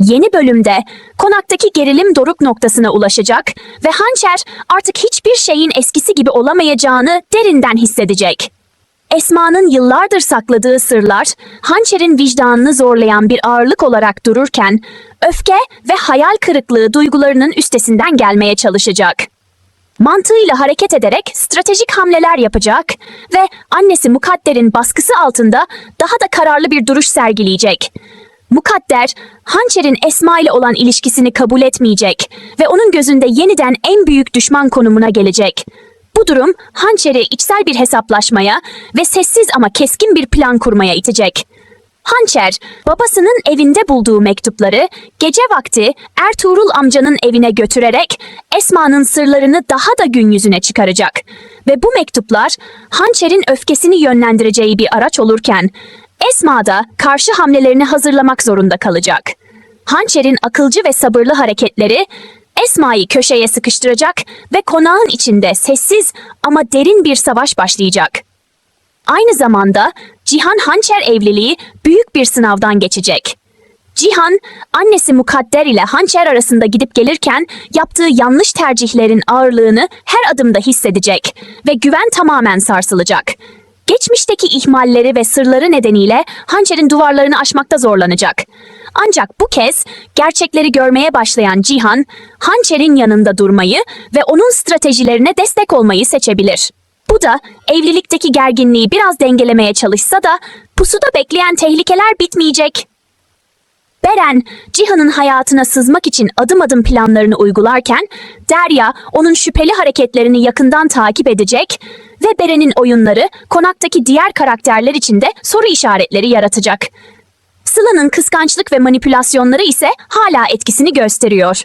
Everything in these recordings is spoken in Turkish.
Yeni bölümde konaktaki gerilim doruk noktasına ulaşacak ve Hançer artık hiçbir şeyin eskisi gibi olamayacağını derinden hissedecek. Esma'nın yıllardır sakladığı sırlar, Hançer'in vicdanını zorlayan bir ağırlık olarak dururken, öfke ve hayal kırıklığı duygularının üstesinden gelmeye çalışacak. Mantığıyla hareket ederek stratejik hamleler yapacak ve annesi Mukadder'in baskısı altında daha da kararlı bir duruş sergileyecek. Mukadder, Hançer'in Esma ile olan ilişkisini kabul etmeyecek ve onun gözünde yeniden en büyük düşman konumuna gelecek. Bu durum Hançer'i içsel bir hesaplaşmaya ve sessiz ama keskin bir plan kurmaya itecek. Hançer, babasının evinde bulduğu mektupları gece vakti Ertuğrul amcanın evine götürerek Esma'nın sırlarını daha da gün yüzüne çıkaracak. Ve bu mektuplar Hançer'in öfkesini yönlendireceği bir araç olurken Esma da karşı hamlelerini hazırlamak zorunda kalacak. Hançer'in akılcı ve sabırlı hareketleri Esma'yı köşeye sıkıştıracak ve konağın içinde sessiz ama derin bir savaş başlayacak. Aynı zamanda Cihan Hançer evliliği büyük bir sınavdan geçecek. Cihan, annesi Mukadder ile Hançer arasında gidip gelirken yaptığı yanlış tercihlerin ağırlığını her adımda hissedecek ve güven tamamen sarsılacak. Geçmişteki ihmalleri ve sırları nedeniyle Hançer'in duvarlarını aşmakta zorlanacak. Ancak bu kez gerçekleri görmeye başlayan Cihan, Hançer'in yanında durmayı ve onun stratejilerine destek olmayı seçebilir. Bu da evlilikteki gerginliği biraz dengelemeye çalışsa da pusuda bekleyen tehlikeler bitmeyecek. Beren, Cihan'ın hayatına sızmak için adım adım planlarını uygularken, Derya onun şüpheli hareketlerini yakından takip edecek ve Beren'in oyunları konaktaki diğer karakterler için de soru işaretleri yaratacak. Sıla'nın kıskançlık ve manipülasyonları ise hala etkisini gösteriyor.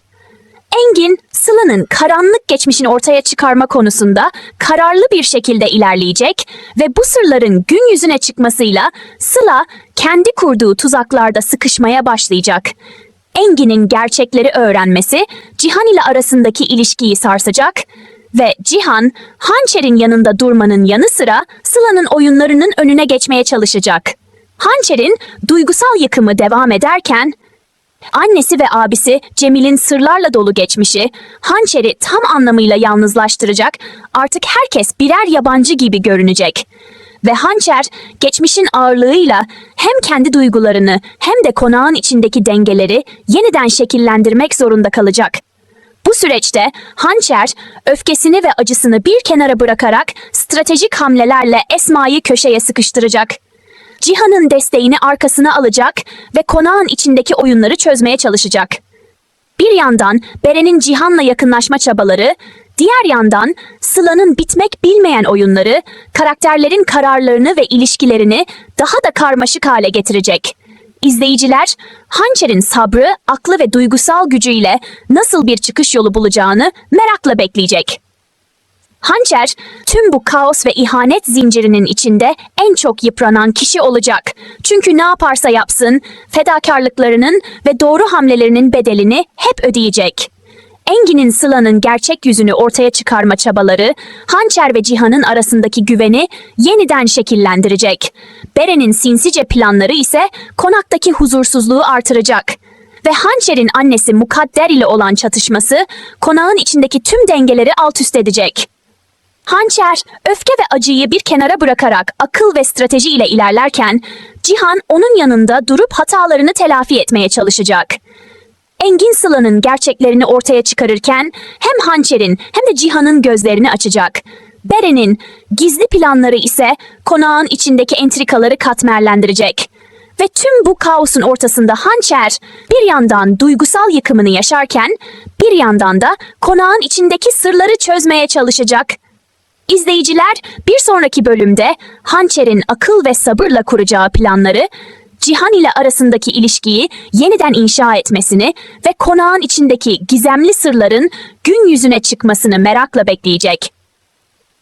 Engin, Sıla'nın karanlık geçmişini ortaya çıkarma konusunda kararlı bir şekilde ilerleyecek ve bu sırların gün yüzüne çıkmasıyla Sıla kendi kurduğu tuzaklarda sıkışmaya başlayacak. Engin'in gerçekleri öğrenmesi Cihan ile arasındaki ilişkiyi sarsacak ve Cihan, Hançer'in yanında durmanın yanı sıra Sıla'nın oyunlarının önüne geçmeye çalışacak. Hançer'in duygusal yıkımı devam ederken Annesi ve abisi Cemil'in sırlarla dolu geçmişi, Hançer'i tam anlamıyla yalnızlaştıracak, artık herkes birer yabancı gibi görünecek. Ve Hançer, geçmişin ağırlığıyla hem kendi duygularını hem de konağın içindeki dengeleri yeniden şekillendirmek zorunda kalacak. Bu süreçte Hançer, öfkesini ve acısını bir kenara bırakarak stratejik hamlelerle Esma'yı köşeye sıkıştıracak. Cihan'ın desteğini arkasına alacak ve konağın içindeki oyunları çözmeye çalışacak. Bir yandan Beren'in Cihan'la yakınlaşma çabaları, diğer yandan Sıla'nın bitmek bilmeyen oyunları, karakterlerin kararlarını ve ilişkilerini daha da karmaşık hale getirecek. İzleyiciler, Hançer'in sabrı, aklı ve duygusal gücüyle nasıl bir çıkış yolu bulacağını merakla bekleyecek. Hançer, tüm bu kaos ve ihanet zincirinin içinde en çok yıpranan kişi olacak. Çünkü ne yaparsa yapsın, fedakarlıklarının ve doğru hamlelerinin bedelini hep ödeyecek. Engin'in Sıla'nın gerçek yüzünü ortaya çıkarma çabaları, Hançer ve Cihan'ın arasındaki güveni yeniden şekillendirecek. Beren'in sinsice planları ise konaktaki huzursuzluğu artıracak. Ve Hançer'in annesi Mukadder ile olan çatışması, konağın içindeki tüm dengeleri alt üst edecek. Hançer, öfke ve acıyı bir kenara bırakarak akıl ve strateji ile ilerlerken, Cihan onun yanında durup hatalarını telafi etmeye çalışacak. Engin Sıla'nın gerçeklerini ortaya çıkarırken hem Hançer'in hem de Cihan'ın gözlerini açacak. Beren'in gizli planları ise konağın içindeki entrikaları katmerlendirecek. Ve tüm bu kaosun ortasında Hançer bir yandan duygusal yıkımını yaşarken bir yandan da konağın içindeki sırları çözmeye çalışacak. İzleyiciler bir sonraki bölümde Hançer'in akıl ve sabırla kuracağı planları, Cihan ile arasındaki ilişkiyi yeniden inşa etmesini ve konağın içindeki gizemli sırların gün yüzüne çıkmasını merakla bekleyecek.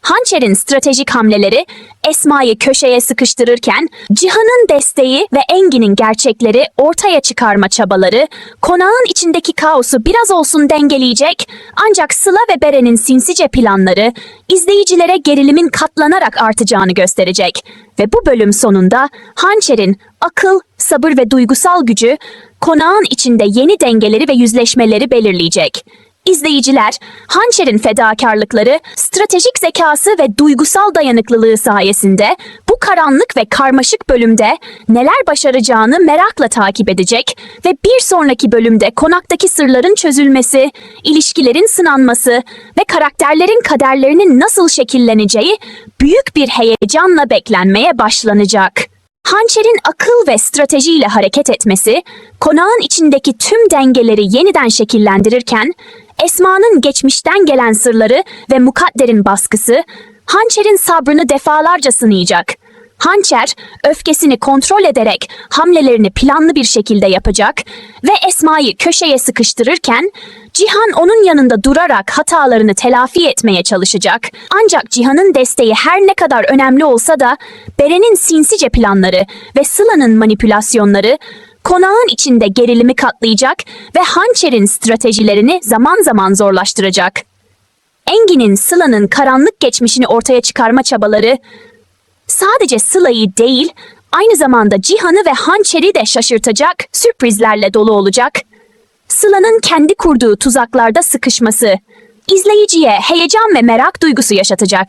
Hançer'in stratejik hamleleri Esma'yı köşeye sıkıştırırken Cihan'ın desteği ve Engin'in gerçekleri ortaya çıkarma çabaları konağın içindeki kaosu biraz olsun dengeleyecek ancak Sıla ve Beren'in sinsice planları izleyicilere gerilimin katlanarak artacağını gösterecek ve bu bölüm sonunda Hançer'in akıl, sabır ve duygusal gücü konağın içinde yeni dengeleri ve yüzleşmeleri belirleyecek. İzleyiciler, Hançer'in fedakarlıkları, stratejik zekası ve duygusal dayanıklılığı sayesinde bu karanlık ve karmaşık bölümde neler başaracağını merakla takip edecek ve bir sonraki bölümde konaktaki sırların çözülmesi, ilişkilerin sınanması ve karakterlerin kaderlerinin nasıl şekilleneceği büyük bir heyecanla beklenmeye başlanacak. Hançer'in akıl ve stratejiyle hareket etmesi, konağın içindeki tüm dengeleri yeniden şekillendirirken, Esma'nın geçmişten gelen sırları ve mukadderin baskısı, Hançer'in sabrını defalarca sınayacak. Hançer, öfkesini kontrol ederek hamlelerini planlı bir şekilde yapacak ve Esma'yı köşeye sıkıştırırken, Cihan onun yanında durarak hatalarını telafi etmeye çalışacak. Ancak Cihan'ın desteği her ne kadar önemli olsa da, Beren'in sinsice planları ve Sıla'nın manipülasyonları konağın içinde gerilimi katlayacak ve Hançer'in stratejilerini zaman zaman zorlaştıracak. Engin'in Sıla'nın karanlık geçmişini ortaya çıkarma çabaları sadece Sıla'yı değil, aynı zamanda Cihan'ı ve Hançer'i de şaşırtacak sürprizlerle dolu olacak. Sıla'nın kendi kurduğu tuzaklarda sıkışması, izleyiciye heyecan ve merak duygusu yaşatacak.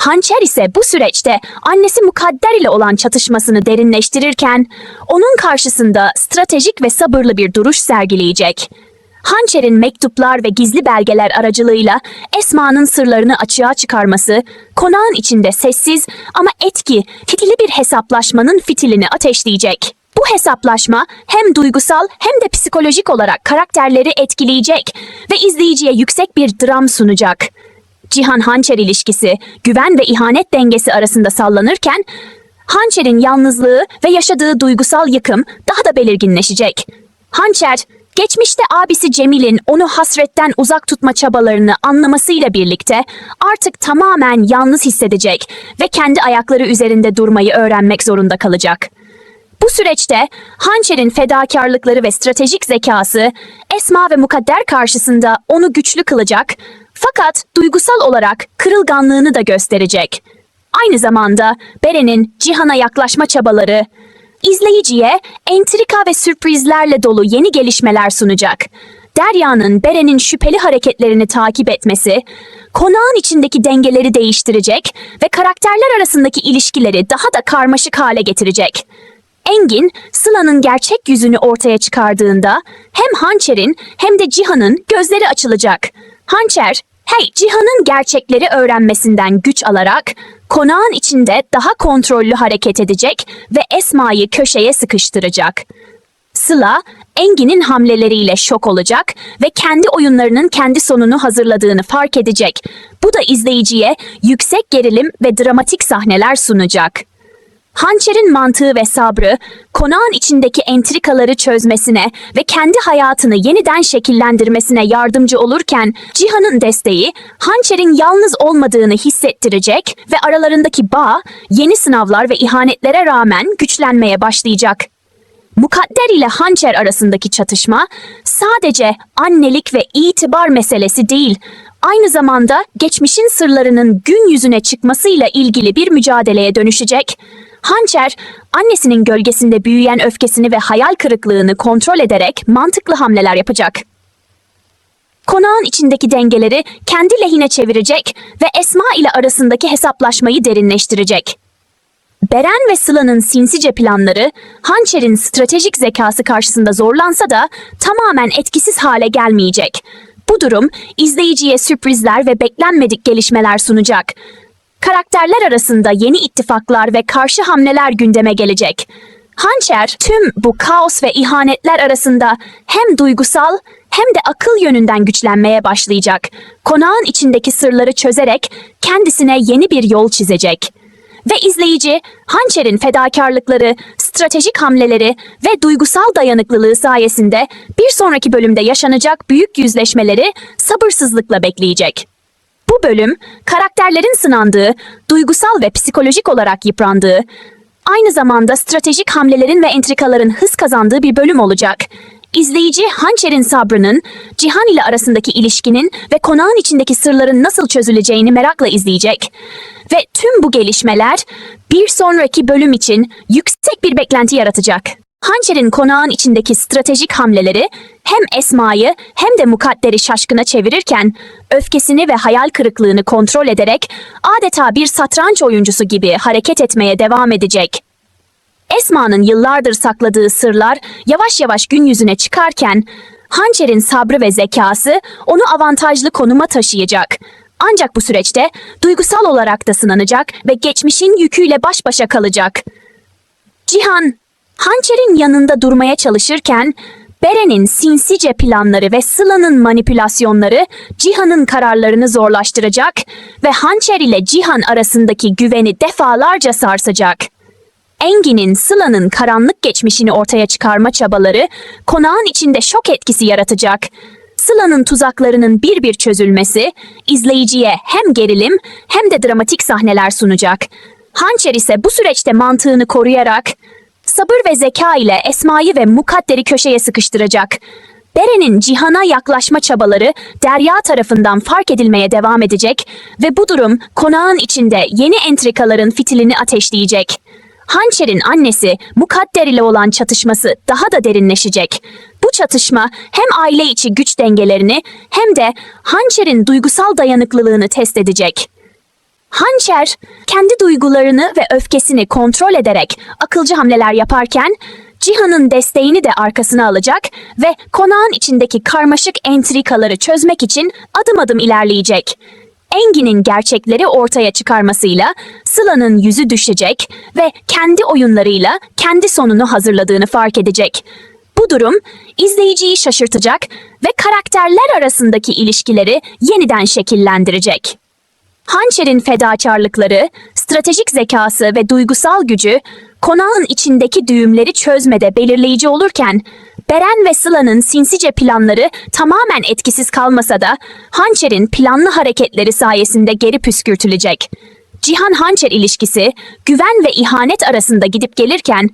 Hançer ise bu süreçte annesi Mukadder ile olan çatışmasını derinleştirirken, onun karşısında stratejik ve sabırlı bir duruş sergileyecek. Hançer'in mektuplar ve gizli belgeler aracılığıyla Esma'nın sırlarını açığa çıkarması, konağın içinde sessiz ama etki, fitili bir hesaplaşmanın fitilini ateşleyecek. Bu hesaplaşma hem duygusal hem de psikolojik olarak karakterleri etkileyecek ve izleyiciye yüksek bir dram sunacak. Cihan Hançer ilişkisi, güven ve ihanet dengesi arasında sallanırken, Hançer'in yalnızlığı ve yaşadığı duygusal yıkım daha da belirginleşecek. Hançer, geçmişte abisi Cemil'in onu hasretten uzak tutma çabalarını anlamasıyla birlikte artık tamamen yalnız hissedecek ve kendi ayakları üzerinde durmayı öğrenmek zorunda kalacak. Bu süreçte Hançer'in fedakarlıkları ve stratejik zekası Esma ve Mukadder karşısında onu güçlü kılacak fakat duygusal olarak kırılganlığını da gösterecek. Aynı zamanda Beren'in Cihan'a yaklaşma çabaları izleyiciye entrika ve sürprizlerle dolu yeni gelişmeler sunacak. Derya'nın Beren'in şüpheli hareketlerini takip etmesi, konağın içindeki dengeleri değiştirecek ve karakterler arasındaki ilişkileri daha da karmaşık hale getirecek. Engin, Sıla'nın gerçek yüzünü ortaya çıkardığında hem Hançer'in hem de Cihan'ın gözleri açılacak. Hançer, hey Cihan'ın gerçekleri öğrenmesinden güç alarak konağın içinde daha kontrollü hareket edecek ve Esma'yı köşeye sıkıştıracak. Sıla, Engin'in hamleleriyle şok olacak ve kendi oyunlarının kendi sonunu hazırladığını fark edecek. Bu da izleyiciye yüksek gerilim ve dramatik sahneler sunacak. Hançer'in mantığı ve sabrı, konağın içindeki entrikaları çözmesine ve kendi hayatını yeniden şekillendirmesine yardımcı olurken, Cihan'ın desteği, Hançer'in yalnız olmadığını hissettirecek ve aralarındaki bağ, yeni sınavlar ve ihanetlere rağmen güçlenmeye başlayacak. Mukadder ile Hançer arasındaki çatışma sadece annelik ve itibar meselesi değil, aynı zamanda geçmişin sırlarının gün yüzüne çıkmasıyla ilgili bir mücadeleye dönüşecek. Hançer, annesinin gölgesinde büyüyen öfkesini ve hayal kırıklığını kontrol ederek mantıklı hamleler yapacak. Konağın içindeki dengeleri kendi lehine çevirecek ve Esma ile arasındaki hesaplaşmayı derinleştirecek. Beren ve Sıla'nın sinsice planları, Hançer'in stratejik zekası karşısında zorlansa da tamamen etkisiz hale gelmeyecek. Bu durum izleyiciye sürprizler ve beklenmedik gelişmeler sunacak. Karakterler arasında yeni ittifaklar ve karşı hamleler gündeme gelecek. Hançer tüm bu kaos ve ihanetler arasında hem duygusal hem de akıl yönünden güçlenmeye başlayacak. Konağın içindeki sırları çözerek kendisine yeni bir yol çizecek. Ve izleyici Hançer'in fedakarlıkları, stratejik hamleleri ve duygusal dayanıklılığı sayesinde bir sonraki bölümde yaşanacak büyük yüzleşmeleri sabırsızlıkla bekleyecek. Bu bölüm karakterlerin sınandığı, duygusal ve psikolojik olarak yıprandığı, aynı zamanda stratejik hamlelerin ve entrikaların hız kazandığı bir bölüm olacak. İzleyici Hançer'in sabrının, Cihan ile arasındaki ilişkinin ve konağın içindeki sırların nasıl çözüleceğini merakla izleyecek. Ve tüm bu gelişmeler bir sonraki bölüm için yüksek bir beklenti yaratacak. Hançer'in konağın içindeki stratejik hamleleri hem Esma'yı hem de Mukadder'i şaşkına çevirirken öfkesini ve hayal kırıklığını kontrol ederek adeta bir satranç oyuncusu gibi hareket etmeye devam edecek. Esma'nın yıllardır sakladığı sırlar yavaş yavaş gün yüzüne çıkarken Hançer'in sabrı ve zekası onu avantajlı konuma taşıyacak. Ancak bu süreçte duygusal olarak da sınanacak ve geçmişin yüküyle baş başa kalacak. Cihan, Hançer'in yanında durmaya çalışırken Beren'in sinsice planları ve Sıla'nın manipülasyonları Cihan'ın kararlarını zorlaştıracak ve Hançer ile Cihan arasındaki güveni defalarca sarsacak. Engin'in Sıla'nın karanlık geçmişini ortaya çıkarma çabaları konağın içinde şok etkisi yaratacak. Sıla'nın tuzaklarının bir bir çözülmesi izleyiciye hem gerilim hem de dramatik sahneler sunacak. Hançer ise bu süreçte mantığını koruyarak sabır ve zeka ile Esma'yı ve Mukadder'i köşeye sıkıştıracak. Beren'in Cihan'a yaklaşma çabaları Derya tarafından fark edilmeye devam edecek ve bu durum konağın içinde yeni entrikaların fitilini ateşleyecek. Hançer'in annesi Mukadder ile olan çatışması daha da derinleşecek. Bu çatışma hem aile içi güç dengelerini hem de Hançer'in duygusal dayanıklılığını test edecek. Hançer, kendi duygularını ve öfkesini kontrol ederek akılcı hamleler yaparken, Cihan'ın desteğini de arkasına alacak ve konağın içindeki karmaşık entrikaları çözmek için adım adım ilerleyecek. Engin'in gerçekleri ortaya çıkarmasıyla Sıla'nın yüzü düşecek ve kendi oyunlarıyla kendi sonunu hazırladığını fark edecek. Bu durum izleyiciyi şaşırtacak ve karakterler arasındaki ilişkileri yeniden şekillendirecek. Hançer'in fedakarlıkları, stratejik zekası ve duygusal gücü konağın içindeki düğümleri çözmede belirleyici olurken Beren ve Sıla'nın sinsice planları tamamen etkisiz kalmasa da Hançer'in planlı hareketleri sayesinde geri püskürtülecek. Cihan-Hançer ilişkisi güven ve ihanet arasında gidip gelirken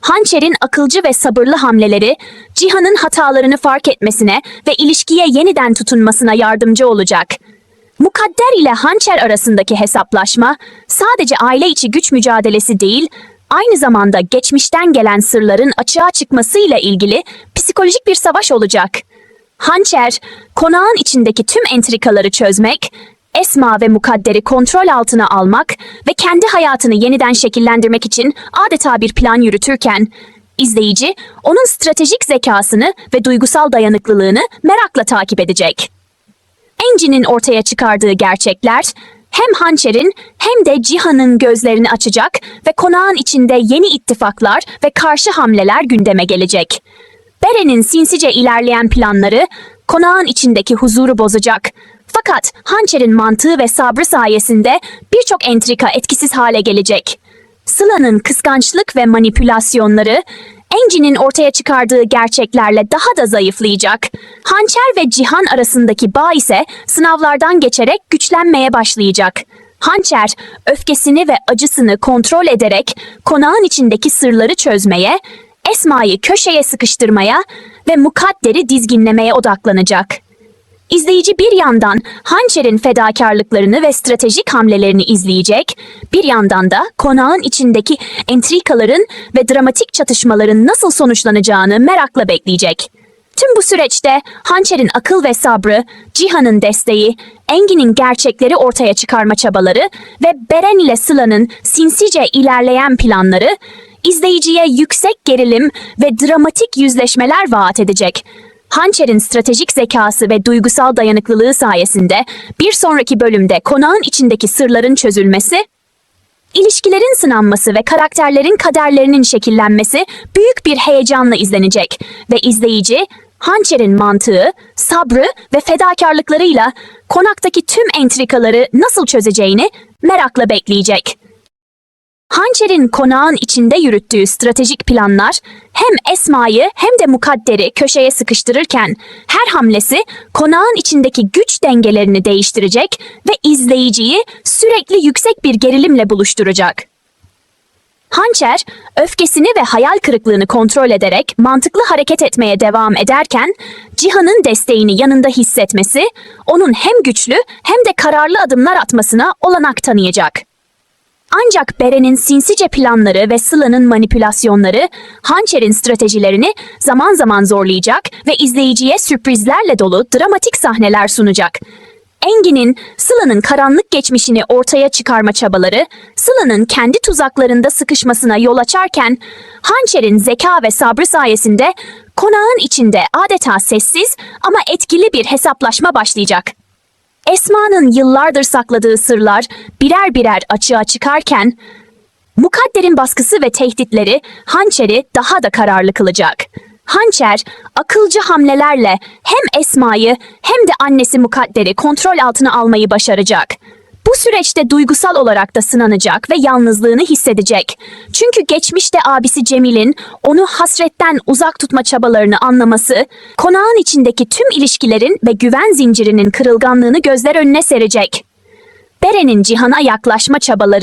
Hançer'in akılcı ve sabırlı hamleleri Cihan'ın hatalarını fark etmesine ve ilişkiye yeniden tutunmasına yardımcı olacak. Mukadder ile Hançer arasındaki hesaplaşma sadece aile içi güç mücadelesi değil, aynı zamanda geçmişten gelen sırların açığa çıkmasıyla ilgili psikolojik bir savaş olacak. Hançer, konağın içindeki tüm entrikaları çözmek, Esma ve Mukadder'i kontrol altına almak ve kendi hayatını yeniden şekillendirmek için adeta bir plan yürütürken, izleyici onun stratejik zekasını ve duygusal dayanıklılığını merakla takip edecek. Engin'in ortaya çıkardığı gerçekler hem Hançer'in hem de Cihan'ın gözlerini açacak ve konağın içinde yeni ittifaklar ve karşı hamleler gündeme gelecek. Beren'in sinsice ilerleyen planları konağın içindeki huzuru bozacak. Fakat Hançer'in mantığı ve sabrı sayesinde birçok entrika etkisiz hale gelecek. Sıla'nın kıskançlık ve manipülasyonları Engin'in ortaya çıkardığı gerçeklerle daha da zayıflayacak. Hançer ve Cihan arasındaki bağ ise sınavlardan geçerek güçlenmeye başlayacak. Hançer, öfkesini ve acısını kontrol ederek konağın içindeki sırları çözmeye, Esma'yı köşeye sıkıştırmaya ve Mukadder'i dizginlemeye odaklanacak. İzleyici bir yandan Hançer'in fedakarlıklarını ve stratejik hamlelerini izleyecek, bir yandan da konağın içindeki entrikaların ve dramatik çatışmaların nasıl sonuçlanacağını merakla bekleyecek. Tüm bu süreçte Hançer'in akıl ve sabrı, Cihan'ın desteği, Engin'in gerçekleri ortaya çıkarma çabaları ve Beren ile Sıla'nın sinsice ilerleyen planları izleyiciye yüksek gerilim ve dramatik yüzleşmeler vaat edecek. Hançer'in stratejik zekası ve duygusal dayanıklılığı sayesinde bir sonraki bölümde konağın içindeki sırların çözülmesi, ilişkilerin sınanması ve karakterlerin kaderlerinin şekillenmesi büyük bir heyecanla izlenecek ve izleyici Hançer'in mantığı, sabrı ve fedakarlıklarıyla konaktaki tüm entrikaları nasıl çözeceğini merakla bekleyecek. Hançer'in konağın içinde yürüttüğü stratejik planlar hem Esma'yı hem de Mukadder'i köşeye sıkıştırırken her hamlesi konağın içindeki güç dengelerini değiştirecek ve izleyiciyi sürekli yüksek bir gerilimle buluşturacak. Hançer, öfkesini ve hayal kırıklığını kontrol ederek mantıklı hareket etmeye devam ederken, Cihan'ın desteğini yanında hissetmesi, onun hem güçlü hem de kararlı adımlar atmasına olanak tanıyacak. Ancak Beren'in sinsice planları ve Sıla'nın manipülasyonları Hançer'in stratejilerini zaman zaman zorlayacak ve izleyiciye sürprizlerle dolu dramatik sahneler sunacak. Engin'in Sıla'nın karanlık geçmişini ortaya çıkarma çabaları, Sıla'nın kendi tuzaklarında sıkışmasına yol açarken, Hançer'in zeka ve sabrı sayesinde konağın içinde adeta sessiz ama etkili bir hesaplaşma başlayacak. Esma'nın yıllardır sakladığı sırlar birer birer açığa çıkarken, Mukadder'in baskısı ve tehditleri Hançer'i daha da kararlı kılacak. Hançer, akılcı hamlelerle hem Esma'yı hem de annesi Mukadder'i kontrol altına almayı başaracak. Bu süreçte duygusal olarak da sınanacak ve yalnızlığını hissedecek. Çünkü geçmişte abisi Cemil'in onu hasretten uzak tutma çabalarını anlaması, konağın içindeki tüm ilişkilerin ve güven zincirinin kırılganlığını gözler önüne serecek. Beren'in Cihan'a yaklaşma çabaları